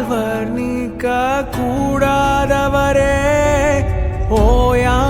வார்த்தையால் வர்ணிக்க கூடாதவரே ஓயா